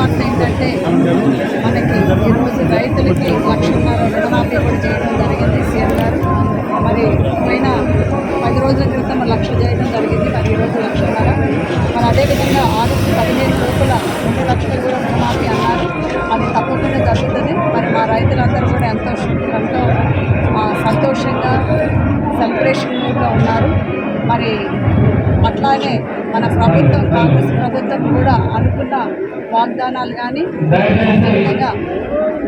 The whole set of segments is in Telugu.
వార్త ఏంటంటే మనకి ఈరోజు రైతులకి లక్షన్నర రుణమాఫీ కూడా చేయడం జరిగింది సీఎం గారు. మరి పైన పది రోజుల క్రితం లక్ష చేయడం జరిగింది మరి ఈరోజు లక్షన్నర. మరి అదేవిధంగా ఆగస్టు పదిహేను లోపల రెండు లక్షలు కూడా రుణమాఫీ అన్నారు. అది తప్పకుండా జరుగుతుంది. మరి మా రైతులందరూ కూడా ఎంతో ఎంతో సంతోషంగా సెలబ్రేషన్గా ఉన్నారు. మరి అట్లాగే మన ప్రభుత్వం కాంగ్రెస్ ప్రభుత్వం కూడా అనుకున్న వాగ్దానాలు కానీ అదేవిధంగా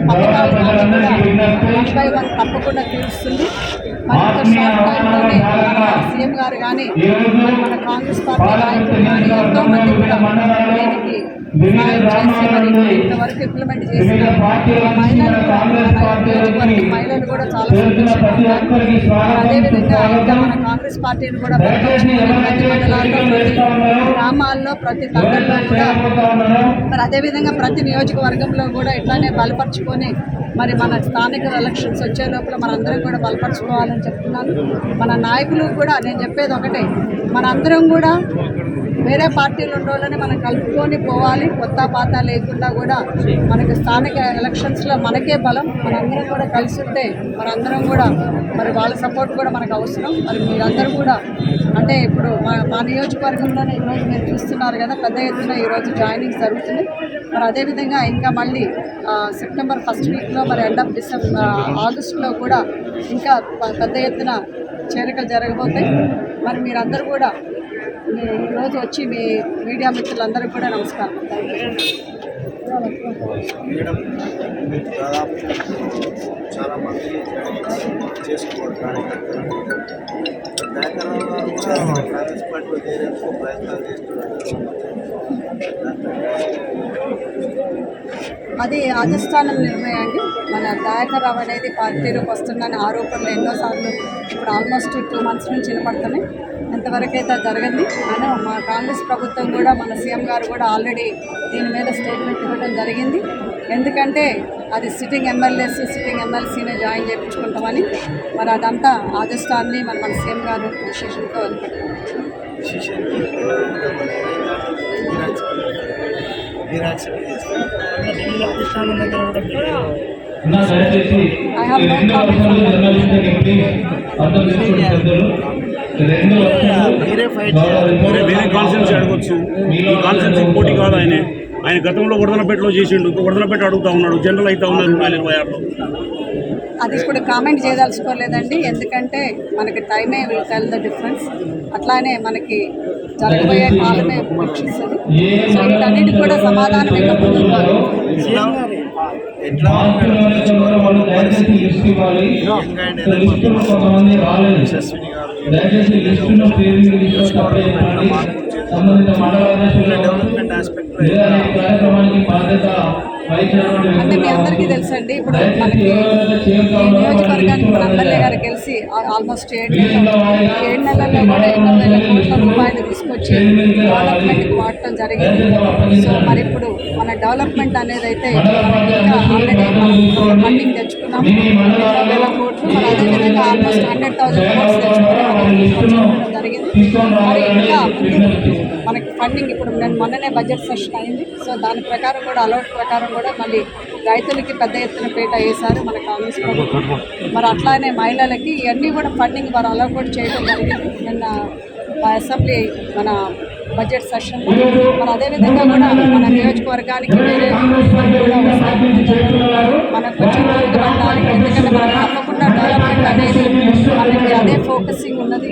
పథకాలు కానీ కూడా వన్ బై వన్ తప్పకుండా తీరుస్తుంది. మరి షార్ట్ టైంలోనే మన సీఎం గారు కానీ మన కాంగ్రెస్ పార్టీ నాయకులు కానీ ఎంతో మంది కూడా దీనికి సహాయం చేసి మరి ఇంతవరకు ఇంప్లిమెంట్ చేసిన మహిళలు కూడా చాలా అదేవిధంగా మన కాంగ్రెస్ పార్టీని కూడా గ్రామాల్లో ప్రతి తండ్రుల్లో కూడా మరి అదేవిధంగా ప్రతి నియోజకవర్గంలో కూడా ఇట్లానే బలపరుచుకొని మరి మన స్థానిక ఎలక్షన్స్ వచ్చే లోపల మనందరం కూడా బలపరుచుకోవాలని చెప్తున్నాను. మన నాయకులు కూడా నేను చెప్పేది ఒకటే మనందరం కూడా వేరే పార్టీలు ఉన్న మనం కలుపుకొని పోవాలి కొత్త పాత లేకుండా కూడా మనకి స్థానిక ఎలక్షన్స్లో మనకే బలం మనందరం కూడా కలిసి ఉంటే మనందరం కూడా మరి వాళ్ళ సపోర్ట్ కూడా మనకు అవసరం. మరి మీరందరూ కూడా అంటే ఇప్పుడు మా మా నియోజకవర్గంలోనే ఈరోజు మీరు చూస్తున్నారు కదా పెద్ద ఎత్తున ఈరోజు జాయినింగ్ జరుగుతుంది. మరి అదేవిధంగా ఇంకా మళ్ళీ సెప్టెంబర్ ఫస్ట్ వీక్లో మరి ఎండ్ ఆఫ్ డిసెంబర్ ఆగస్టులో కూడా ఇంకా పెద్ద ఎత్తున చేరికలు జరగబోతాయి. మరి మీరందరూ కూడా ఈరోజు వచ్చి మీ మీడియా మిత్రులందరికీ కూడా నమస్కారం. మేడం దాదాపు చాలా మంది చేసుకోవడం కార్యకర్తలు దయాకరావు గారు కూడా కాంగ్రెస్ పార్టీలో చేరేందుకు ప్రయత్నాలు చేస్తున్నారు అది అధిష్టానం నిర్ణయం అండి? మన దయాకర్ రావు అనేది పార్టీలోకి వస్తుందని ఆరోపణలు ఎన్నోసార్లు ఇప్పుడు ఆల్మోస్ట్ టూ మంత్స్ నుంచి వినపడుతున్నాయి. ఎంతవరకు అయితే అది జరిగింది అని మా కాంగ్రెస్ ప్రభుత్వం కూడా మన సీఎం గారు కూడా ఆల్రెడీ దీని మీద స్టేట్మెంట్ ఇవ్వడం జరిగింది ఎందుకంటే అది సిట్టింగ్ ఎమ్మెల్యేస్ సిట్టింగ్ ఎమ్మెల్సీనే జాయిన్ చేయించుకుంటామని మరి అదంతా అధిష్టాన్ని మరి మన సీఎం గారు విశేషంతో వదిలిపెట్టారు నా దయచేసి రెండు వర్షాలు మీరే ఫైట్. వేరే కాన్సెన్స్ అడగొచ్చు. ఈ కాన్సెన్స్ పోటీ కాదు ఆయన. ఆయన గతంలో వడదనపేటలో చేసిండు ఇప్పుడు వడదనపేట అడుగుతా ఉన్నాడు జనరల్ అయితే ఉన్నారు రెండు వేల ఇరవై ఆరులో. అది ఇప్పుడు కామెంట్ చేయదలుచుకోలేదండి ఎందుకంటే మనకి టైమే విల్ టెల్ ద డిఫరెన్స్ అట్లానే మనకి జరగబోయే కాలమే వీక్షిస్తుంది. సో వీటన్నిటికి కూడా సమాధానం ఇవ్వకపోతే ఎట్లా యశస్విని గారు డెవలప్మెంట్ ఆస్పెక్ట్లో అంటే మీ అందరికీ తెలుసండి ఇప్పుడు మనకి నియోజకవర్గానికి మన ఎమ్మెల్యే గారు. గెలిచి ఆల్మోస్ట్ ఏడు నెలలు ఏడు నెలల్లో కూడా ఎన్నో వేల కోట్ల రూపాయలు తీసుకొచ్చి డెవలప్మెంట్కి వాడటం జరిగింది. సో మరి ఇప్పుడు మన డెవలప్మెంట్ అనేది అయితే ఆల్రెడీ ఫండింగ్ తెచ్చుకున్నాము ఎన్నో వేల కోట్లు మరి అదేవిధంగా ఆల్మోస్ట్ హండ్రెడ్ థౌసండ్ కోట్స్ తెచ్చుకొని మనం తీసుకొచ్చుకోవడం జరిగింది. మరి ఇంకా మనకి ఫండింగ్ ఇప్పుడు నేను మొన్ననే బడ్జెట్ సెషన్ అయింది. సో దాని ప్రకారం కూడా అలౌట్ ప్రకారం కూడా మళ్ళీ రైతులకి పెద్ద ఎత్తున పేట వేశారు మన కాంగ్రెస్ ప్రభుత్వం. మరి అట్లానే మహిళలకి ఇవన్నీ కూడా ఫండింగ్ వారు అలౌట్ కూడా చేయడం జరిగింది. నిన్న మా అసెంబ్లీ మన బడ్జెట్ సెషన్ మరి అదేవిధంగా కూడా మన నియోజకవర్గానికి వేరే కూడా మనకు కొంచెం ఎందుకంటే మనం తప్పకుండా డెవలప్మెంట్ అనేది మనకి అదే ఫోకసింగ్ ఉన్నది.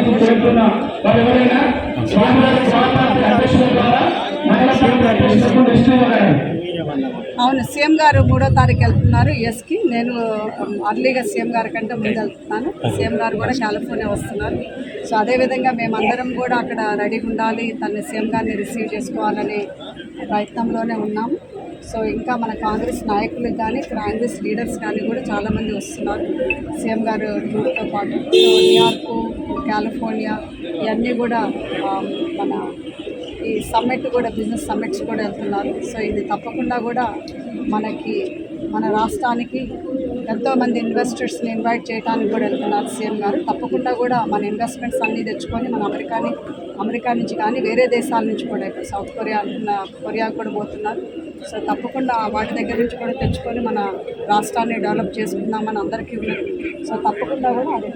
డెవలప్ చేరుకున్న వారు ఎవరైనా స్వామివారి స్వామి అధ్యక్షుల ద్వారా అధ్యక్షులకు అవును సీఎం గారు మూడో తారీఖు వెళ్తున్నారు. ఎస్కి నేను um, అర్లీగా సీఎం గారి కంటే ముందు వెళ్తున్నాను. సీఎం గారు కూడా కాలిఫోర్నియా వస్తున్నారు. సో అదేవిధంగా మేమందరం కూడా అక్కడ రెడీగా ఉండాలి. తన సీఎం గారిని రిసీవ్ చేసుకోవాలనే ప్రయత్నంలోనే ఉన్నాము. సో ఇంకా మన కాంగ్రెస్ నాయకులు కానీ కాంగ్రెస్ లీడర్స్ కానీ కూడా చాలామంది వస్తున్నారు. సీఎం గారు టూర్తో పాటు సో న్యూయార్కు కాలిఫోర్నియా ఇవన్నీ కూడా మన ఈ సమ్మిట్ కూడా బిజినెస్ సమ్మిట్స్ కూడా వెళ్తున్నారు. సో ఇది తప్పకుండా కూడా మనకి మన రాష్ట్రానికి ఎంతోమంది ఇన్వెస్టర్స్ని ఇన్వైట్ చేయడానికి కూడా వెళ్తున్నారు సీఎం గారు. తప్పకుండా కూడా మన ఇన్వెస్ట్మెంట్స్ అన్నీ తెచ్చుకొని మన అమెరికాని అమెరికా నుంచి కానీ వేరే దేశాల నుంచి కూడా ఇప్పుడు సౌత్ కొరియా అంటున్న కొరియా కూడా పోతున్నారు. సో తప్పకుండా వాటి దగ్గర నుంచి కూడా తెచ్చుకొని మన రాష్ట్రాన్ని డెవలప్ చేసుకుందామని అందరికీ ఉన్నది. సో తప్పకుండా కూడా అదే.